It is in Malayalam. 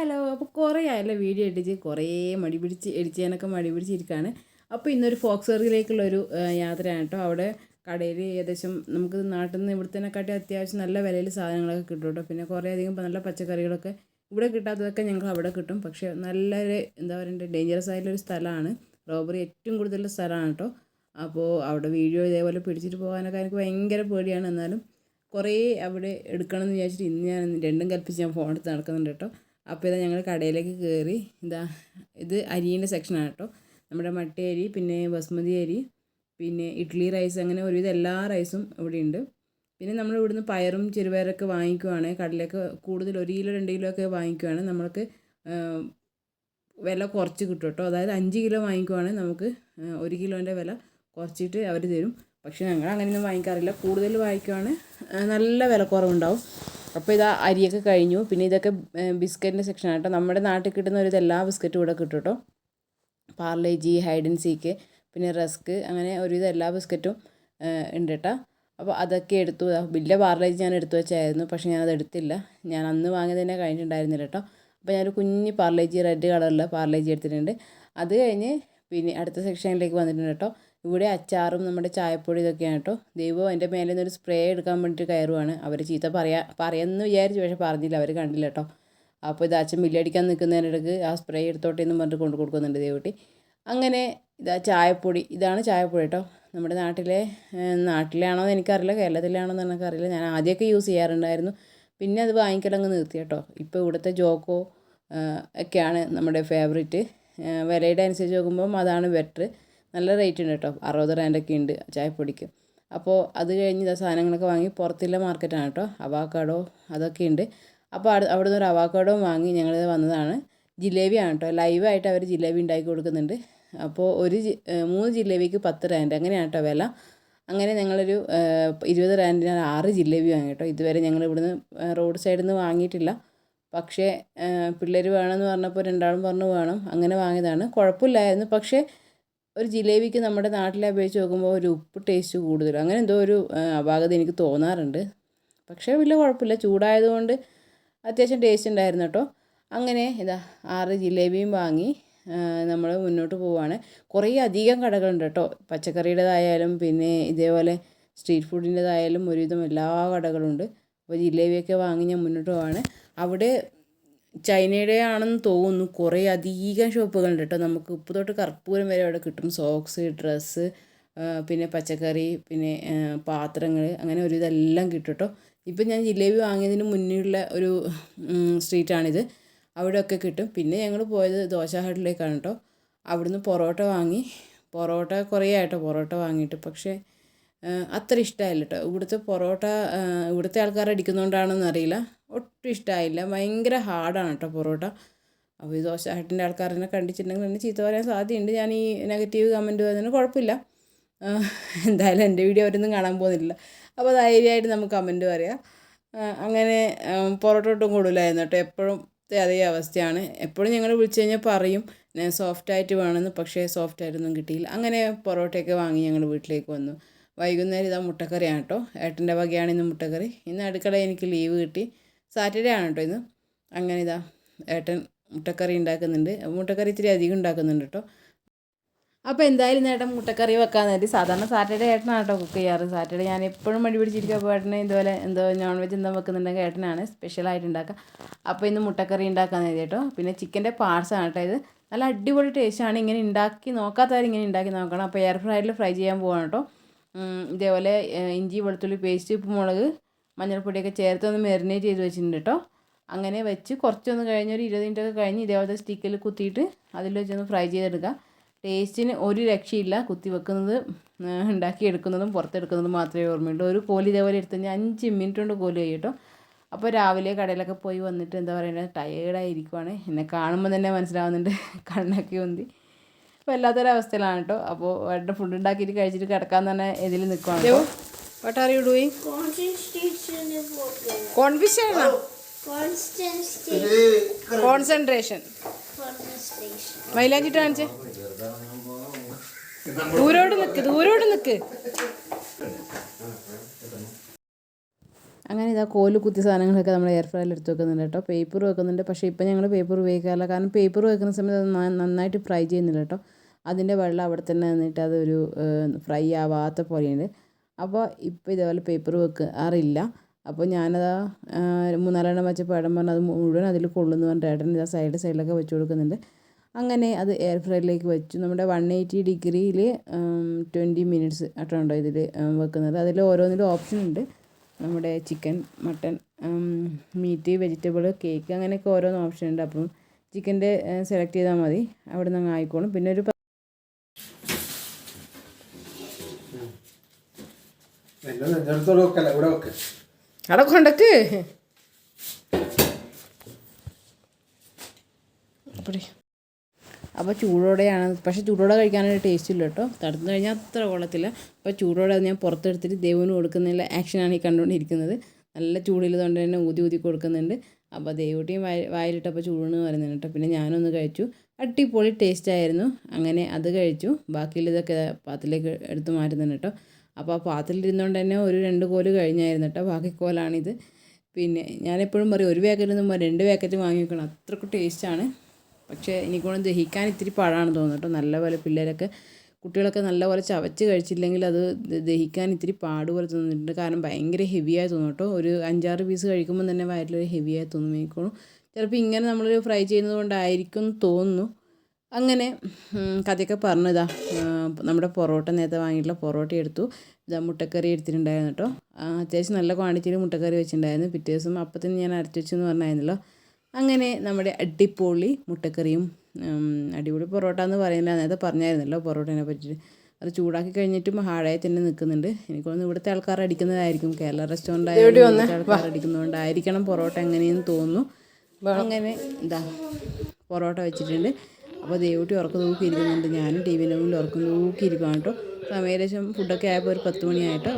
ഹലോ അപ്പോൾ കുറേ ആയല്ലോ വീഡിയോ എഡിച്ച് കുറേ മടി പിടിച്ച് ചെയ്യാനൊക്കെ മടി പിടിച്ചിരിക്കുകയാണ് അപ്പോൾ ഇന്നൊരു ഫോക്സ് ഒരു യാത്രയാണ് കേട്ടോ അവിടെ കടയിൽ ഏകദേശം നമുക്ക് നാട്ടിൽ നിന്ന് ഇവിടുത്തേനെക്കാട്ടി അത്യാവശ്യം നല്ല വിലയിൽ സാധനങ്ങളൊക്കെ കിട്ടും കേട്ടോ പിന്നെ കുറേ അധികം നല്ല പച്ചക്കറികളൊക്കെ ഇവിടെ കിട്ടാത്തതൊക്കെ ഞങ്ങൾ അവിടെ കിട്ടും. പക്ഷേ നല്ലൊരു എന്താ പറയുക ഡേഞ്ചറസ് ആയിട്ടുള്ളൊരു സ്ഥലമാണ്. റോബറി ഏറ്റവും കൂടുതലുള്ള സ്ഥലമാണ് കേട്ടോ അപ്പോൾ അവിടെ വീഡിയോ ഇതേപോലെ പിടിച്ചിട്ട് പോകാനൊക്കെ എനിക്ക് ഭയങ്കര പേടിയാണ്. എന്നാലും കുറേ അവിടെ എടുക്കണമെന്ന് വിചാരിച്ചിട്ട് ഇന്ന് ഞാൻ രണ്ടും കൽപ്പിച്ച് ഞാൻ ഫോൺ എടുത്ത് നടക്കുന്നുണ്ട് കേട്ടോ അപ്പോൾ ഇതാ ഞങ്ങൾ കടയിലേക്ക് കയറി. ഇതാ ഇത് അരിയുടെ സെക്ഷനാണ് കേട്ടോ. നമ്മുടെ മട്ട അരി പിന്നെ ബസ്മതി അരി പിന്നെ ഇഡ്ഡലി റൈസ് അങ്ങനെ ഒരുവിധ എല്ലാ റൈസും ഇവിടെ ഉണ്ട്. പിന്നെ നമ്മൾ ഇവിടുന്ന് പയറും ചെറുപയറൊക്കെ വാങ്ങിക്കുവാണ്. കടലൊക്കെ കൂടുതൽ ഒരു കിലോ രണ്ട് കിലോ ഒക്കെ വാങ്ങിക്കുവാണ്. നമ്മൾക്ക് വില കുറച്ച് കിട്ടും കേട്ടോ. അതായത് അഞ്ച് കിലോ വാങ്ങിക്കുവാണെങ്കിൽ നമുക്ക് ഒരു കിലോന്റെ വില കുറച്ചിട്ട് അവർ തരും. പക്ഷേ ഞങ്ങൾ അങ്ങനെയൊന്നും വാങ്ങിക്കാറില്ല. കൂടുതൽ വാങ്ങിക്കുവാണെങ്കിൽ നല്ല വില കുറവുണ്ടാവും അപ്പോൾ ഇതാ അരിയൊക്കെ കഴിഞ്ഞു. പിന്നെ ഇതൊക്കെ ബിസ്ക്കറ്റിന്റെ സെക്ഷനാണ് കേട്ടോ നമ്മുടെ നാട്ടിൽ കിട്ടുന്ന ഒരു എല്ലാ ബിസ്ക്കറ്റും ഇവിടെ കിട്ടും കേട്ടോ. പാർലേജി ഹൈഡൻ സീക്ക് പിന്നെ റസ്ക് അങ്ങനെ ഒരുവിധം എല്ലാ ബിസ്ക്കറ്റും ഉണ്ട് കേട്ടോ. അപ്പോൾ അതൊക്കെ എടുത്തു. വലിയ പാർലേജ് ഞാൻ എടുത്തു വെച്ചായിരുന്നു. പക്ഷേ ഞാനത് എടുത്തില്ല. ഞാൻ അന്ന് വാങ്ങിയത് തന്നെ കഴിഞ്ഞിട്ടുണ്ടായിരുന്നില്ല കേട്ടോ. അപ്പോൾ ഞാനൊരു കുഞ്ഞ് പാർലേജി റെഡ് കളറിൽ പാർലേജി എടുത്തിട്ടുണ്ട്. അത് കഴിഞ്ഞ് പിന്നെ അടുത്ത സെക്ഷനിലേക്ക് വന്നിട്ടുണ്ട് കേട്ടോ. ഇവിടെ അച്ചാറും നമ്മുടെ ചായപ്പൊടി ഇതൊക്കെയാണ് കേട്ടോ. ദൈവം എന്റെ മേലെ നിന്നൊരു സ്പ്രേ എടുക്കാൻ വേണ്ടിയിട്ട് കയറുവാണ്. അവർ ചീത്ത പറയാ പറയുമെന്ന് വിചാരിച്ചു പക്ഷേ പറഞ്ഞില്ല. അവർ കണ്ടില്ല കേട്ടോ. അപ്പോൾ ഇത് അച്ഛൻ ബില്ലടിക്കാൻ നിൽക്കുന്നതിനിടയ്ക്ക് ആ സ്പ്രേ എടുത്തോട്ടെ എന്ന് പറഞ്ഞിട്ട് കൊണ്ട് കൊടുക്കുന്നുണ്ട് ദേവട്ടി. അങ്ങനെ ഇതാ ചായപ്പൊടി. ഇതാണ് ചായപ്പൊടി കേട്ടോ. നമ്മുടെ നാട്ടിലെ നാട്ടിലാണോ എന്ന് എനിക്കറിയില്ല. കേരളത്തിലാണോ എന്ന് എനിക്കറിയില്ല. ഞാൻ ആദ്യമൊക്കെ യൂസ് ചെയ്യാറുണ്ടായിരുന്നു. പിന്നെ അത് വാങ്ങിക്കലങ്ങ് നിർത്തി കേട്ടോ. ഇപ്പോൾ ഇവിടുത്തെ ജോക്കോ ഒക്കെയാണ് നമ്മുടെ ഫേവറേറ്റ് വിലയുടെ അനുസരിച്ച് നോക്കുമ്പം അതാണ് ബെറ്റർ നല്ല റേറ്റ് ഉണ്ട് കേട്ടോ അറുപത് റാൻഡൊക്കെ ഉണ്ട്. ചായപ്പൊടിക്ക്. അപ്പോൾ അത് കഴിഞ്ഞ് സാധനങ്ങളൊക്കെ വാങ്ങി പുറത്തുള്ള മാർക്കറ്റാണ് കേട്ടോ അവാക്കാടോ അതൊക്കെ ഉണ്ട്. അപ്പോൾ അവിടെ നിന്ന് ഒരു അവാക്കാടോ വാങ്ങി ഞങ്ങൾ വന്നതാണ്. ജിലേബിയാണ് കേട്ടോ ലൈവായിട്ട് അവർ ജിലേബി ഉണ്ടാക്കി കൊടുക്കുന്നുണ്ട്. അപ്പോൾ ഒരു മൂന്ന് ജിലേബിക്ക് പത്ത് റാൻഡ് അങ്ങനെയാണ് കേട്ടോ വില. അങ്ങനെ ഞങ്ങളൊരു ഇരുപത് റാൻഡിന് ആറ് ജിലേബി വാങ്ങി കേട്ടോ ഇതുവരെ ഞങ്ങൾ ഇവിടുന്ന് റോഡ് സൈഡിൽ നിന്ന് വാങ്ങിയിട്ടില്ല. പക്ഷേ പിള്ളേർ വേണമെന്ന് പറഞ്ഞപ്പോൾ രണ്ടാളും പറഞ്ഞു വേണം. അങ്ങനെ വാങ്ങിയതാണ്. കുഴപ്പമില്ലായിരുന്നു. പക്ഷേ ഒരു ജിലേബിക്ക് നമ്മുടെ നാട്ടിലെ അപേക്ഷിച്ച് നോക്കുമ്പോൾ ഒരു ഉപ്പ് ടേസ്റ്റ് കൂടുതൽ അങ്ങനെ എന്തോ ഒരു അപാകത എനിക്ക് തോന്നാറുണ്ട്. പക്ഷേ വലിയ കുഴപ്പമില്ല. ചൂടായതുകൊണ്ട് അത്യാവശ്യം ടേസ്റ്റ് ഉണ്ടായിരുന്നു കേട്ടോ. അങ്ങനെ ഇതാ ആറ് ജിലേബിയും വാങ്ങി നമ്മൾ മുന്നോട്ട് പോവുകയാണ്. കുറേ അധികം കടകളുണ്ട് കേട്ടോ. പച്ചക്കറിയുടേതായാലും പിന്നെ ഇതേപോലെ സ്ട്രീറ്റ് ഫുഡിന്റെതായാലും ഒരുവിധം എല്ലാ കടകളുണ്ട്. അപ്പോൾ ജിലേബിയൊക്കെ വാങ്ങി ഞാൻ മുന്നോട്ട് പോവാണ് അവിടെ ചൈനയുടെ ആണെന്ന് തോന്നുന്നു. കുറേ അധികം ഷോപ്പുകളുണ്ട് കേട്ടോ. നമുക്ക് ഉപ്പ് തൊട്ട് കർപ്പൂരം വരെ അവിടെ കിട്ടും. സോക്സ് ഡ്രസ്സ് പിന്നെ പച്ചക്കറി പിന്നെ പാത്രങ്ങൾ അങ്ങനെ ഒരു ഇതെല്ലാം കിട്ടും കേട്ടോ. ഇപ്പം ഞാൻ ജിലേബി വാങ്ങിയതിന് മുന്നിലുള്ള ഒരു സ്ട്രീറ്റാണിത്. അവിടെയൊക്കെ കിട്ടും. പിന്നെ ഞങ്ങൾ പോയത് ദോശ ഹട്ടിലേക്കാണ് കേട്ടോ. അവിടുന്ന് പൊറോട്ട വാങ്ങി. പൊറോട്ട കുറേ ആയിട്ടോ പൊറോട്ട വാങ്ങിയിട്ട്. പക്ഷേ അത്ര ഇഷ്ടമായില്ല കേട്ടോ. ഇവിടുത്തെ പൊറോട്ട ഇവിടുത്തെ ആൾക്കാർ അടിക്കുന്നതുകൊണ്ടാണെന്ന് അറിയില്ല ഒട്ടും ഇഷ്ടമായില്ല ഭയങ്കര ഹാർഡാണ് കേട്ടോ പൊറോട്ട. അപ്പോൾ ഈ ദോശ ഹട്ടിന്റെ ആൾക്കാരനെ കണ്ടിട്ടുണ്ടെങ്കിൽ എന്നെ ചീത്ത പറയാൻ സാധ്യതയുണ്ട്. ഞാൻ ഈ നെഗറ്റീവ് കമന്റ് വരുന്നതിന് കുഴപ്പമില്ല. എന്തായാലും എന്റെ വീഡിയോ അവരൊന്നും കാണാൻ പോകുന്നില്ല. അപ്പോൾ ധൈര്യമായിട്ട് നമുക്ക് കമന്റ് പറയാം. അങ്ങനെ പൊറോട്ട ഒട്ടും കൂടുതലായിരുന്നു കേട്ടോ എപ്പോഴും അതേ അവസ്ഥയാണ്. എപ്പോഴും ഞങ്ങൾ വിളിച്ചു കഴിഞ്ഞാൽ പറയും സോഫ്റ്റായിട്ട് വേണമെന്ന്. പക്ഷേ സോഫ്റ്റായിട്ടൊന്നും കിട്ടിയില്ല. അങ്ങനെ പൊറോട്ടയൊക്കെ വാങ്ങി ഞങ്ങൾ വീട്ടിലേക്ക് വന്നു. വൈകുന്നേരം ഇതാ മുട്ടക്കറിയാണ് കേട്ടോ ഏട്ടന്റെ വകയാണ് ഇന്ന് മുട്ടക്കറി. ഇന്ന് അടുക്കള എനിക്ക് ലീവ് കിട്ടി. സാറ്റർഡേ ആണ് കേട്ടോ ഇന്ന്. അങ്ങനെ ഇതാ ഏട്ടൻ മുട്ടക്കറി ഉണ്ടാക്കുന്നുണ്ട്. മുട്ടക്കറി ഇത്തിരി അധികം ഉണ്ടാക്കുന്നുണ്ട് കേട്ടോ. അപ്പോൾ എന്തായാലും ഏട്ടൻ മുട്ടക്കറി വെക്കാൻ നേരി സാധാരണ സാറ്റർഡേ ഏട്ടനാണ് കേട്ടോ കുക്ക് ചെയ്യാറ്. സാറ്റർഡേ ഞാൻ എപ്പോഴും മടി പിടിച്ചിരിക്കുക അപ്പോൾ ഏട്ടനെ ഇതുപോലെ എന്തോ നോൺ വെജ് എന്തോ വെക്കുന്നുണ്ടെങ്കിൽ ഏട്ടനാണ് സ്പെഷ്യലായിട്ട് ഉണ്ടാക്കുക. അപ്പോൾ ഇന്ന് മുട്ടക്കറി ഉണ്ടാക്കാൻ നേരി കേട്ടോ. പിന്നെ ചിക്കന്റെ ആണ് കേട്ടോ ഇത്. നല്ല അടിപൊളി ടേസ്റ്റാണ് ഇങ്ങനെ ഉണ്ടാക്കി നോക്കാത്തവർ ഇങ്ങനെ ഉണ്ടാക്കി നോക്കണം. അപ്പോൾ എയർ ഫ്രൈഡിൽ ഫ്രൈ ചെയ്യാൻ പോവാണ് കേട്ടോ. ഇതേപോലെ ഇഞ്ചി വെളുത്തുള്ളി പേസ്റ്റ് ഉപ്പ് മുളക് മഞ്ഞൾപ്പൊടിയൊക്കെ ചേർത്ത് ഒന്ന് മെറിനേറ്റ് ചെയ്ത് വെച്ചിട്ടുണ്ട് കേട്ടോ അങ്ങനെ വെച്ച് കുറച്ചൊന്ന് കഴിഞ്ഞ് ഒരു ഇരുപത് മിനിറ്റൊക്കെ കഴിഞ്ഞ് ഇതേപോലത്തെ സ്റ്റിക്കിൽ കുത്തിയിട്ട് അതിൽ വെച്ചൊന്ന് ഫ്രൈ ചെയ്തെടുക്കുക ടേസ്റ്റിന് ഒരു രക്ഷയില്ല. കുത്തി വെക്കുന്നത് ഉണ്ടാക്കി എടുക്കുന്നതും പുറത്തെടുക്കുന്നതും മാത്രമേ ഓർമ്മയുള്ളൂ. ഒരു കോലി ഇതേപോലെ എടുത്ത് കഴിഞ്ഞാൽ അഞ്ച് മിനിറ്റ് കൊണ്ട് കോലി കഴിയും അപ്പോൾ രാവിലെ കടയിലൊക്കെ പോയി വന്നിട്ട് എന്താ പറയുക ടയേർഡായിരിക്കുവാണ് എന്നെ കാണുമ്പോൾ തന്നെ മനസ്സിലാവുന്നുണ്ട്. കണ്ണൊക്കെ ഉന്തി വല്ലാത്തൊരവസ്ഥയിലാണ് കേട്ടോ അപ്പോൾ വേണ്ട ഫുഡ് ഉണ്ടാക്കിയിട്ട് കഴിച്ചിട്ട് കിടക്കാൻ തന്നെ ഇതിൽ നിൽക്കുവാണ് what are you doing confusion concentration മൈലാഞ്ചിട്ട് കാണിച്ചേ. ദൂരോട്ട് നിൽക്ക് ദൂരോട്ട് നിൽക്ക് അങ്ങനെ ഇതാ കോൽ കുത്തി സാധനങ്ങളൊക്കെ നമ്മൾ എയർ ഫ്രൈയിൽ എടുത്ത് വെക്കുന്നുണ്ട് കേട്ടോ. പേപ്പർ വെക്കുന്നുണ്ട്. പക്ഷേ ഇപ്പം ഞങ്ങൾ പേപ്പർ ഉപയോഗിക്കാറില്ല. കാരണം പേപ്പർ വെക്കുന്ന സമയത്ത് അത് നന്നായിട്ട് ഫ്രൈ ചെയ്യുന്നില്ല കേട്ടോ. അതിന്റെ വെള്ളം അവിടെ തന്നെ നിന്നിട്ട് അതൊരു ഫ്രൈ ആവാത്ത പോലെയുണ്ട്. അപ്പോൾ ഇപ്പോൾ ഇതേപോലെ പേപ്പർ വെക്കാറില്ല. അപ്പോൾ ഞാനതാ മൂന്നാലെണ്ണം വെച്ചപ്പോൾ ഏട്ടൻ പറഞ്ഞു അത് മുഴുവൻ അതിൽ കൊള്ളുന്നു പറഞ്ഞിട്ട് ഏട്ടൻ ഇതാ സൈഡ് സൈഡിലൊക്കെ വെച്ച് കൊടുക്കുന്നുണ്ട്. അങ്ങനെ അത് എയർ ഫ്രൈയിലേക്ക് വെച്ചു. നമ്മുടെ വൺ എയ്റ്റി ഡിഗ്രിയിൽ ട്വന്റി മിനിറ്റ്സ് ആട്ടോ ഇതിൽ വെക്കുന്നത്. അതിൽ ഓരോന്നിലും ഓപ്ഷൻ ഉണ്ട്. നമ്മുടെ chicken mutton meat vegetable cake അങ്ങനെയൊക്കെ ഓരോന്ന് ഓപ്ഷൻ ഉണ്ട്. അപ്പം ചിക്കന്റെ സെലക്ട് ചെയ്താൽ മതി. അവിടെ നിന്ന് ആയിക്കോളും. പിന്നെ ഒരു പ- എന്നെ നെഞ്ചെടുത്തോട് അപ്പോൾ ചൂടോടെയാണ്. പക്ഷേ ചൂടോടെ കഴിക്കാനൊരു ടേസ്റ്റ് ഇല്ല കേട്ടോ. തടുത്തു കഴിഞ്ഞാൽ അത്ര കൊള്ളത്തില്ല. അപ്പോൾ ചൂടോടെ അത് ഞാൻ പുറത്തെടുത്തിട്ട് ദേവന് കൊടുക്കുന്നതിലെ ആക്ഷനാണ് ഈ കണ്ടുകൊണ്ടിരിക്കുന്നത്. നല്ല ചൂടില്ലതുകൊണ്ട് തന്നെ ഊതി ഊതി കൊടുക്കുന്നുണ്ട്. അപ്പോൾ ദേവൂട്ടിയും വായ വായിലിട്ടപ്പോൾ ചൂടെന്ന് പറയുന്നുണ്ട് കേട്ടോ. പിന്നെ ഞാനൊന്ന് കഴിച്ചു. അടിപൊളി ടേസ്റ്റ് ആയിരുന്നു. അങ്ങനെ അത് കഴിച്ചു. ബാക്കിയുള്ളതൊക്കെ പാത്രത്തിലേക്ക് എടുത്തു മാറ്റുന്നുണ്ട് കേട്ടോ. അപ്പോൾ ആ പാത്രത്തിലിരുന്നുകൊണ്ട് തന്നെ ഒരു രണ്ട് കോൽ കഴിഞ്ഞായിരുന്നു കേട്ടോ ബാക്കി കോലാണിത്. പിന്നെ ഞാനെപ്പോഴും പറയും ഒരു പാക്കറ്റ് നിന്നും രണ്ട് പാക്കറ്റ് വാങ്ങി വെക്കണം. അത്രക്കും ടേസ്റ്റാണ്. പക്ഷേ എനിക്കൊന്നും ദഹിക്കാൻ ഇത്തിരി പാടാണ് തോന്നുന്നു കേട്ടോ. നല്ലപോലെ പിള്ളേരൊക്കെ കുട്ടികളൊക്കെ നല്ലപോലെ ചവച്ച് കഴിച്ചില്ലെങ്കിൽ അത് ദഹിക്കാൻ ഇത്തിരി പാട് പോലെ തോന്നിയിട്ടുണ്ട് കാരണം ഭയങ്കര ഹെവിയായി തോന്നും കേട്ടോ. ഒരു അഞ്ചാറ് പീസ് കഴിക്കുമ്പോൾ തന്നെ വയറ്റിലൊരു ഹെവിയായി തോന്നും എനിക്കോളും ചിലപ്പോൾ ഇങ്ങനെ നമ്മൾ ഫ്രൈ ചെയ്യുന്നത് കൊണ്ടായിരിക്കും തോന്നുന്നു. അങ്ങനെ കഥയൊക്കെ പറഞ്ഞതാ. നമ്മുടെ പൊറോട്ട നേരത്തെ വാങ്ങിയിട്ടുള്ള പൊറോട്ട എടുത്തു. ഇതാ മുട്ടക്കറി എടുത്തിട്ടുണ്ടായിരുന്നു കേട്ടോ. അത്യാവശ്യം നല്ല ക്വാണ്ടിറ്റിയിൽ മുട്ടക്കറി വെച്ചിട്ടുണ്ടായിരുന്നു. പിറ്റേ ദിവസം അപ്പത്തിന് ഞാൻ അരച്ച് വെച്ചെന്ന് പറഞ്ഞായിരുന്നല്ലോ. അങ്ങനെ നമ്മുടെ അടിപൊളി മുട്ടക്കറിയും അടിപൊളി പൊറോട്ട എന്ന് പറയുന്നില്ല. നേരത്തെ പറഞ്ഞായിരുന്നല്ലോ പൊറോട്ടനെ പറ്റിയിട്ട് അത് ചൂടാക്കി കഴിഞ്ഞിട്ടും ഹാഴായി തന്നെ നിൽക്കുന്നുണ്ട്. എനിക്ക് തോന്നുന്നു ഇവിടുത്തെ ആൾക്കാർ അടിക്കുന്നതായിരിക്കും. കേരള റെസ്റ്റോറന്റ് ആയാലും ആൾക്കാർ അടിക്കുന്നതുകൊണ്ടായിരിക്കണം പൊറോട്ട എങ്ങനെയെന്ന് തോന്നുന്നു. അങ്ങനെ എന്താ പൊറോട്ട വെച്ചിട്ടുണ്ട്. അപ്പോൾ ദേവൂട്ടി ഉറക്കം തൂക്കി ഇരിക്കുന്നുണ്ട് ഞാനും ടി വിന്റെ മുന്നിൽ ഉറക്കം തൂക്കി ഇരിക്കുകയാണ് കേട്ടോ. സമയം ഏകദേശം ഫുഡൊക്കെ ആയപ്പോൾ ഒരു പത്ത് മണിയായിട്ടോ.